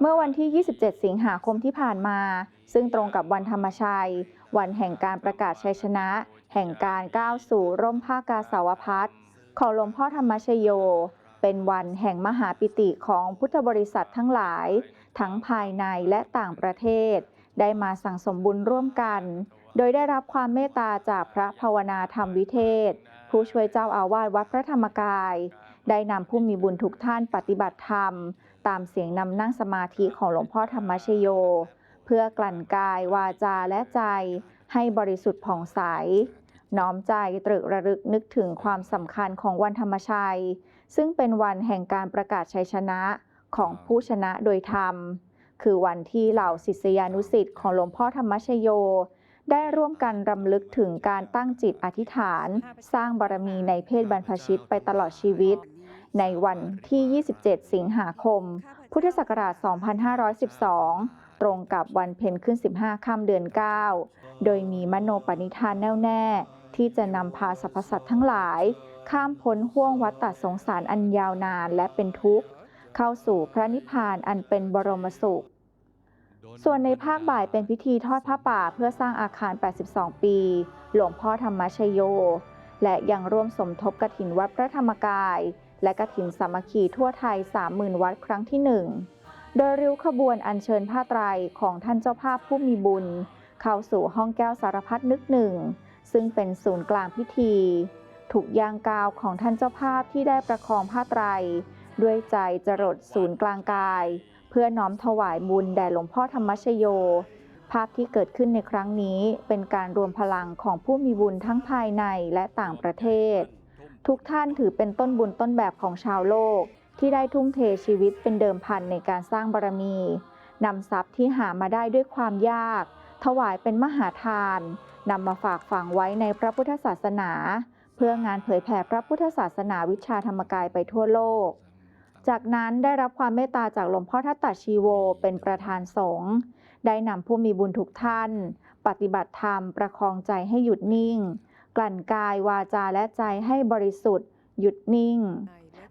เมื่อวันที่ 27 สิงหาคมที่ผ่านมา ซึ่งตรงกับวันธรรมชัย วันแห่งการประกาศชัยชนะ แห่งการก้าวสู่ร่มผ้ากาสาวพัดของหลวงพ่อธรรมชโย เป็นวันแห่งมหาปิติของพุทธบริษัททั้งหลาย ทั้งภายในและต่างประเทศ ได้มาสั่งสมบุญร่วมกัน โดยได้รับความเมตตาจากพระภาวนาธรรมวิเทศ ผู้ช่วยเจ้าอาวาสวัดพระธรรมกาย ได้นำผู้มีบุญทุกท่านปฏิบัติธรรม ตามเสียงนำนั่งสมาธิของหลวงพ่อธรรมชโย เพื่อกลั่นกายวาจาและใจให้บริสุทธิ์ผ่องใส น้อมใจตรึกระลึกนึกถึงความสำคัญของวันธรรมชัย ซึ่งเป็นวันแห่งการประกาศชัยชนะของผู้ชนะโดยธรรม คือวันที่เหล่าศิษยานุศิษย์ของหลวงพ่อธรรมชโย ได้ร่วมกันรำลึกถึงการตั้งจิตอธิษฐาน สร้างบารมีในเพศบรรพชิตไปตลอดชีวิต ในวันที่ 27 สิงหาคม พุทธศักราช 2512 ตรงกับวันเพ็ญขึ้น 15 ค่ำเดือน 9 โดยมีมโนปณิธานแน่วแน่ ที่จะนำพาสรรพสัตว์ทั้งหลาย ข้ามพ้นห่วงวัฏฏสงสารอันยาวนานและเป็นทุกข์ เข้าสู่พระนิพพานอันเป็นบรมสุข ส่วนในภาคบ่ายเป็นพิธีทอดผ้าป่าเพื่อสร้างอาคาร 82 ปี หลวงพ่อธรรมชโย และยังร่วมสมทบกฐินวัดพระธรรมกาย และกฐินสามัคคีทั่วไทย 30,000 วัดครั้งที่หนึ่งโดยริ้วขบวนอัญเชิญผ้าไตรของท่านเจ้าภาพผู้มีบุญ เข้าสู่ห้องแก้วสารพัดนึกหนึ่ง ซึ่งเป็นศูนย์กลางพิธี ถูกยางกาวของท่านเจ้าภาพที่ได้ประคองผ้าไตร ด้วยใจจรดศูนย์กลางกาย เพื่อน้อมถวายบุญแด่หลวงพ่อธรรมชโยภาพที่เกิดขึ้นในครั้งนี้เป็นการรวมพลังของผู้มีบุญทั้งภายในและต่างประเทศ ทุกท่านถือเป็นต้นบุญต้นแบบของชาวโลก ที่ได้ทุ่มเทชีวิตเป็นเดิมพันในการสร้างบารมีนำทรัพย์ที่หามาได้ด้วยความยาก ถวายเป็นมหาทานนำมาฝากฝังไว้ในพระพุทธศาสนา เพื่องานเผยแผ่พระพุทธศาสนาวิชาธรรมกายไปทั่วโลก จากนั้นได้รับความเมตตาจากหลวงพ่อทัตตชีโวเป็นประธานสงฆ์ได้นำผู้มีบุญทุกท่าน ปฏิบัติธรรมประคองใจให้หยุดนิ่ง กลั่นกายวาจาและใจให้บริสุทธิ์ หยุดนิ่ง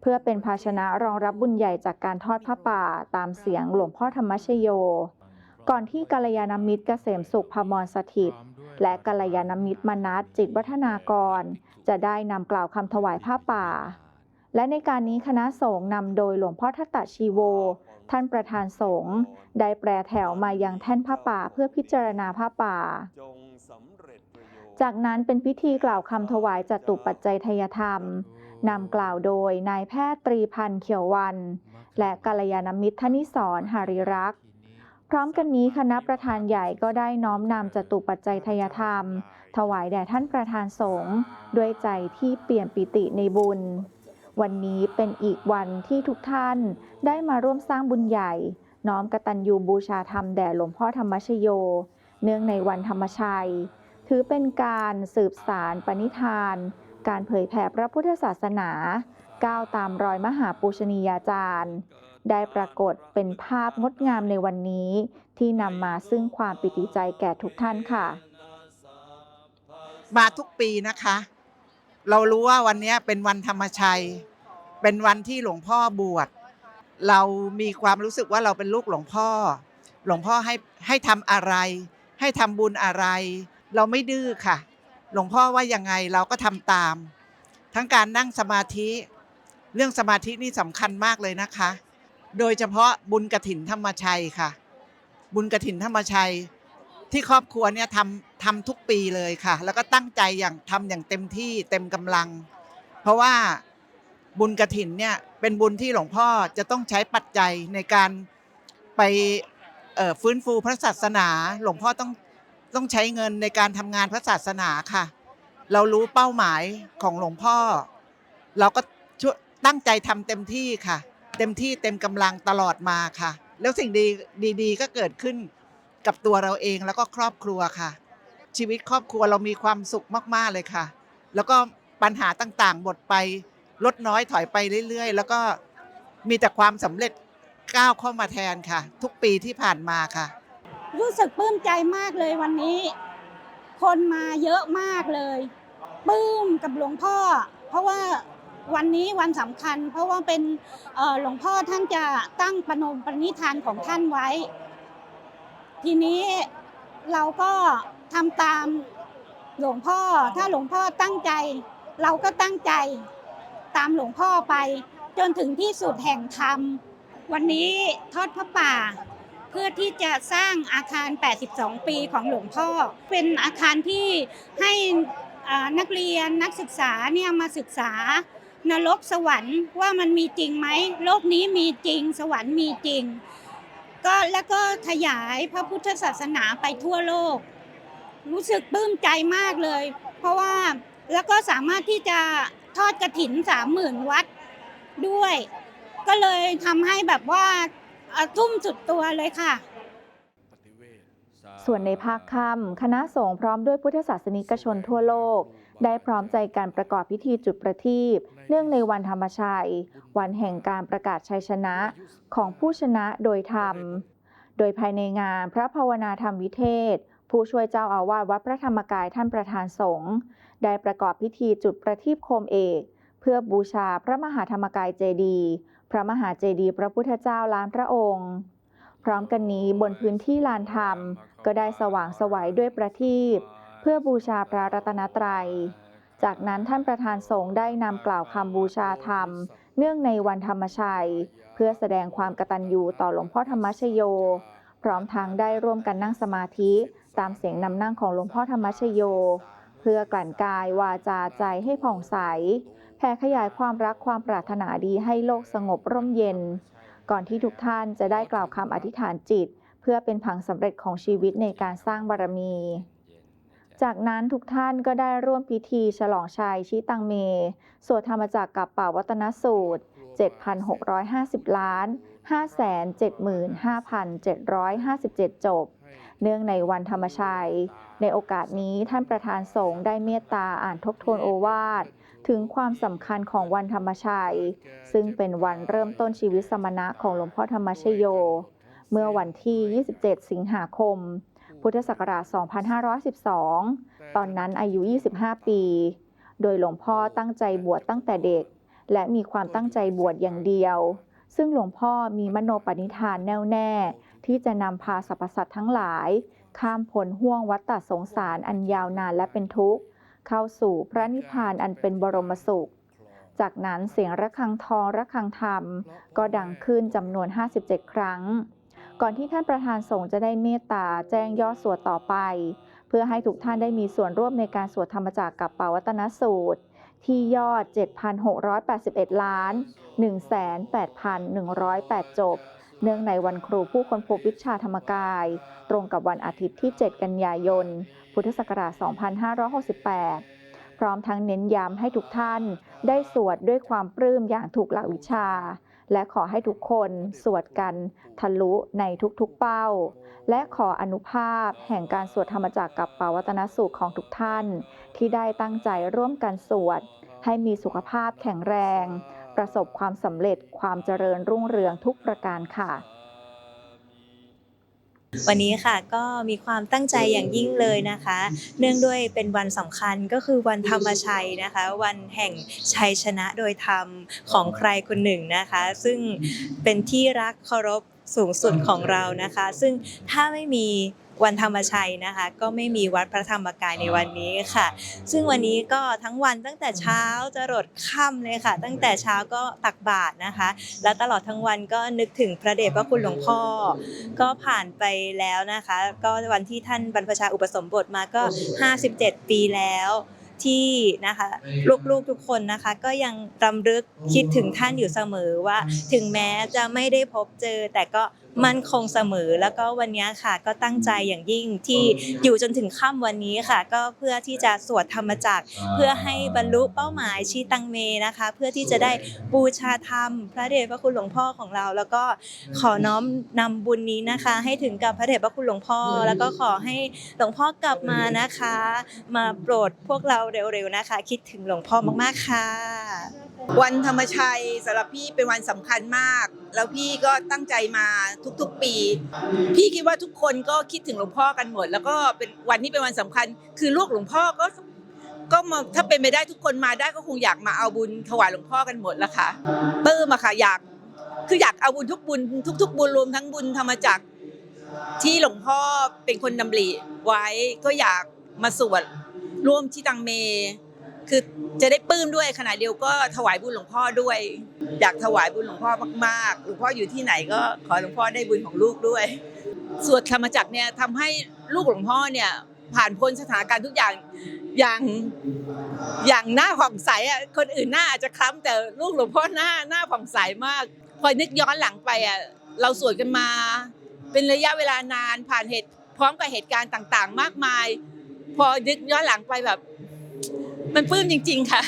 เพื่อเป็นภาชนะรองรับบุญใหญ่จากการทอดผ้าป่าตามเสียงหลวงพ่อธรรมชโย ก่อนที่กัลยาณมิตรเกษมสุขพมรสถิต และกัลยาณมิตรมนัสจิตวัฒนากร จะได้นำกล่าวคำถวายผ้าป่า และในการนี้คณะสงฆ์นำโดยหลวงพ่อทัตตชีโว ท่านประธานสงฆ์ได้แปรแถวมายังแท่นผ้าป่าเพื่อพิจารณาผ้าป่า จากนั้นเป็นพิธีกล่าวคำถวายจตุปัจจัยทยธรรม นำกล่าวโดยนายแพทย์ตรีพันธ์เขียววัน และกัลยาณมิตรธนิสรหาริรักษ์ พร้อมกันนี้คณะประธานใหญ่ก็ได้น้อมนำจตุปัจจัยทยธรรม ถวายแด่ท่านประธานสงฆ์ด้วยใจที่เปลี่ยมปิติในบุญ วันนี้เป็นอีกวันที่ทุกท่านได้มาร่วมสร้างบุญใหญ่ น้อมกตัญญูบูชาธรรมแด่หลวงพ่อธรรมชโย เนื่องในวันธรรมชัย ถือเป็นการสืบสารปณิธาน การเผยแผ่พระพุทธศาสนา ก้าวตามรอยมหาปูชนียาจารย์ ได้ปรากฏเป็นภาพงดงามในวันนี้ ที่นำมาซึ่งความปิติใจแก่ทุกท่านค่ะ มาทุกปีนะคะ เรารู้ว่าวันนี้เป็นวันธรรมชัย เป็นวันที่หลวงพ่อบวชเรามีความรู้สึกว่าเราเป็นลูกหลวงพ่อ หลวงพ่อให้ให้ทำอะไร ให้ทำบุญอะไร เราไม่ดื้อค่ะ หลวงพ่อว่ายังไงเราก็ทำตาม ทั้งการนั่งสมาธิ เรื่องสมาธินี่สำคัญมากเลยนะคะ โดยเฉพาะบุญกระถินธรรมชัยค่ะ บุญกระถินธรรมชัยที่ครอบครัวเนี่ยทำทำทุกปีเลยค่ะ แล้วก็ตั้งใจอย่างทำอย่างเต็มที่เต็มกำลัง เพราะว่าบุญกระถินเนี่ยเป็นบุญที่หลวงพ่อจะต้องใช้ปัจจัยในการไปฟื้นฟูพระศาสนา หลวงพ่อต้อง ต้องใช้เงินในการทำงานพระศาสนาค่ะ เรารู้เป้าหมายของหลวงพ่อ เราก็ช่วยตั้งใจทำเต็มที่ค่ะ เต็มที่เต็มกำลังตลอดมาค่ะ แล้วสิ่งดีดีๆ ก็เกิดขึ้นกับตัวเราเองแล้วก็ครอบครัวค่ะ ชีวิตครอบครัวเรามีความสุขมากๆเลยค่ะ แล้วก็ปัญหาต่างๆหมดไปลดน้อยถอยไปเรื่อยๆ แล้วก็มีแต่ความสำเร็จก้าวเข้ามาแทนค่ะ ทุกปีที่ผ่านมาค่ะ รู้สึกปลื้มใจมากเลยวันนี้ คนมาเยอะมากเลยปลื้มกับหลวงพ่อ เพราะว่าวันนี้วันสำคัญ เพราะว่าเป็นหลวงพ่อท่านจะตั้งปนมปณิธานของท่านไว้ ทีนี้เราก็ทำตามหลวงพ่อ ถ้าหลวงพ่อตั้งใจ เราก็ตั้งใจตามหลวงพ่อไป จนถึงที่สุดแห่งธรรม วันนี้ทอดพระป่า พื่อที่จะสร้างอาคาร 82 ปีของหลวงพ่อ เป็นอาคารที่ให้นักเรียนนักศึกษาเนี่ยมาศึกษานรกสวรรค์ว่ามันมีจริงไหมโลกนี้มีจริง สวรรค์มีจริง ก็แล้วก็ขยายพระพุทธศาสนาไปทั่วโลก รู้สึกปลื้มใจมากเลย เพราะว่าแล้วก็สามารถที่จะทอดกระถินสามหมื่นวัดด้วย ก็เลยทำให้แบบว่า อ่อทุ่มสุดตัวเลยค่ะ ส่วนในภาคค่ำคณะสงฆ์พร้อมด้วยพุทธศาสนิกชนทั่วโลก ได้พร้อมใจการประกอบพิธีจุดประทีปเนื่องในวันธรรมชัย วันแห่งการประกาศชัยชนะของผู้ชนะโดยธรรม โดยภายในงานพระภาวนาธรรมวิเทศ ผู้ช่วยเจ้าอาวาสวัดพระธรรมกายท่านประธานสงฆ์ได้ประกอบพิธีจุดประทีปโคมเอก เพื่อบูชาพระมหาธรรมกายเจดีย์ พระมหาเจดีย์พระพุทธเจ้าล้านพระองค์ พร้อมกันนี้บนพื้นที่ลานธรรม ก็ได้สว่างสวัยด้วยประทีปเพื่อบูชาพระรัตนตรัย จากนั้นท่านประธานสงฆ์ได้นำกล่าวคำบูชาธรรม เนื่องในวันธรรมชัย เพื่อแสดงความกตัญญูต่อหลวงพ่อธรรมชโย พร้อมทั้งได้ร่วมกันนั่งสมาธิ ตามเสียงนำนั่งของหลวงพ่อธรรมชโย พื่อกลั่นกายวาจาใจให้ผ่องใส แผ่ขยายความรักความปรารถนาดีให้โลกสงบร่มเย็น ก่อนที่ทุกท่านจะได้กล่าวคำอธิษฐานจิต เพื่อเป็นผังสำเร็จของชีวิตในการสร้างบารมี จากนั้นทุกท่านก็ได้ร่วมพิธีฉลองชัยชิตังเม สวดธรรมจักรกับป่าวัตนสูตร 7,650 ล้าน575,757 จบ เนื่องในวันธรรมชัย ในโอกาสนี้ท่านประธานสงฆ์ได้เมตตาอ่านทบทวนโอวาทถึงความสำคัญของวันธรรมชัย ซึ่งเป็นวันเริ่มต้นชีวิตสมณะของหลวงพ่อธรรมชโย เมื่อวันที่ 27 สิงหาคม พุทธศักราช 2512 ตอนนั้นอายุ 25 ปี โดยหลวงพ่อตั้งใจบวชตั้งแต่เด็ก และมีความตั้งใจบวชอย่างเดียว ซึ่งหลวงพ่อมีมโนปณิธานแน่วแน่ ที่จะนำพาสรรพสัตว์ทั้งหลาย ข้ามพ้นห่วงวัฏฏสงสารอันยาวนานและเป็นทุกข์ เข้าสู่พระนิพพานอันเป็นบรมสุข จากนั้นเสียงระฆังทองระฆังธรรม ก็ดังขึ้นจำนวน 57 ครั้ง ก่อนที่ท่านประธานสงฆ์จะได้เมตตาแจ้งยอดสวดต่อไป เพื่อให้ทุกท่านได้มีส่วนร่วมในการสวดธรรมจักรกับปาวัตนสูตรที่ยอด 7,681 ล้าน 1,8,108 จบ เนื่องในวันครูผู้ค้นพบวิชาธรรมกาย ตรงกับวันอาทิตย์ที่ 7 กันยายน พุทธศักราช 2568 พร้อมทั้งเน้นย้ำให้ทุกท่าน ได้สวดด้วยความปลื้มอย่างถูกหลักวิชา และขอให้ทุกคนสวดกันทะลุในทุกๆเป้า และขออนุภาพแห่งการสวดธรรมจักรกับปาวัตนสูตรของทุกท่าน ที่ได้ตั้งใจร่วมกันสวด ให้มีสุขภาพแข็งแรง ประสบความสำเร็จความเจริญรุ่งเรืองทุกประการค่ะ วันนี้ค่ะก็มีความตั้งใจอย่างยิ่งเลยนะคะ เนื่องด้วยเป็นวันสำคัญก็คือวันธรรมชัยนะคะ วันแห่งชัยชนะโดยธรรมของใครคนหนึ่งนะคะ ซึ่งเป็นที่รักเคารพสูงสุดของเรานะคะ ซึ่งถ้าไม่มี วันธรรมชัยนะคะ ก็ไม่มีวัดพระธรรมกายในวันนี้ค่ะ ซึ่งวันนี้ก็ทั้งวันตั้งแต่เช้าจะรดค่ำเลยค่ะ ตั้งแต่เช้าก็ตักบาตรนะคะ และตลอดทั้งวันก็นึกถึงพระเดชพระคุณหลวงพ่อ ก็ผ่านไปแล้วนะคะ ก็วันที่ท่านบรรพชาอุปสมบทมาก็ 57 ปีแล้วที่นะคะลูกๆทุกคนนะคะ ก็ยังรำลึกคิดถึงท่านอยู่เสมอว่า ถึงแม้จะไม่ได้พบเจอแต่ก็ มั่นคงเสมอ แล้วก็วันนี้ค่ะก็ตั้งใจอย่างยิ่งที่อยู่จนถึงค่ำวันนี้ค่ะ ก็เพื่อที่จะสวดธรรมจักรเพื่อให้บรรลุเป้าหมายชีตังเมนะคะ เพื่อที่จะได้บูชาธรรม พระเดชพระคุณหลวงพ่อของเรา แล้วก็ขอน้อมนำบุญนี้นะคะ ให้ถึงกับพระเดชพระคุณหลวงพ่อ แล้วก็ขอให้หลวงพ่อกลับมานะคะ มาโปรดพวกเราเร็วๆนะคะ คิดถึงหลวงพ่อมากๆค่ะ วันธรรมชัยสำหรับพี่เป็นวันสำคัญมาก แล้วพี่ก็ตั้งใจมาทุกๆปี พี่คิดว่าทุกคนก็คิดถึงหลวงพ่อกันหมด แล้วก็เป็นวันที่เป็นวันสำคัญ คือลูกหลวงพ่อก็ก็มาถ้าเป็นไปได้ทุกคนมาได้ก็คงอยากมาเอาบุญถวายหลวงพ่อกันหมดละค่ะปลื้มอะค่ะอยากคืออยากเอาบุญทุกบุญทุก ๆ บุญรวมทั้งบุญธรรมจักรที่หลวงพ่อเป็นคนดำริไว้ก็อยากมาสวดร่วมที่ตังเม คือจะได้ปลื้มด้วยขณะเดียวก็ถวายบุญหลวงพ่อด้วย อยากถวายบุญหลวงพ่อมากๆหลวงพ่ออยู่ที่ไหนก็ขอหลวงพ่อได้บุญของลูกด้วย สวดธรรมจักรเนี่ยทำให้ลูกหลวงพ่อเนี่ยผ่านพ้นสถานการณ์ทุกอย่างอย่างอย่างหน้าผ่องใสอะคนอื่นหน้าอาจจะคล้ำแต่ลูกหลวงพ่อหน้าหน้าผ่องใสมากพอนึกย้อนหลังไปอะเราสวดกันมา เป็นระยะเวลานานผ่านเหตุพร้อมกับเหตุการณ์ต่างๆ มากมาย พอนึกย้อนหลังไปแบบ มันปลื้มจริง ๆ ค่ะ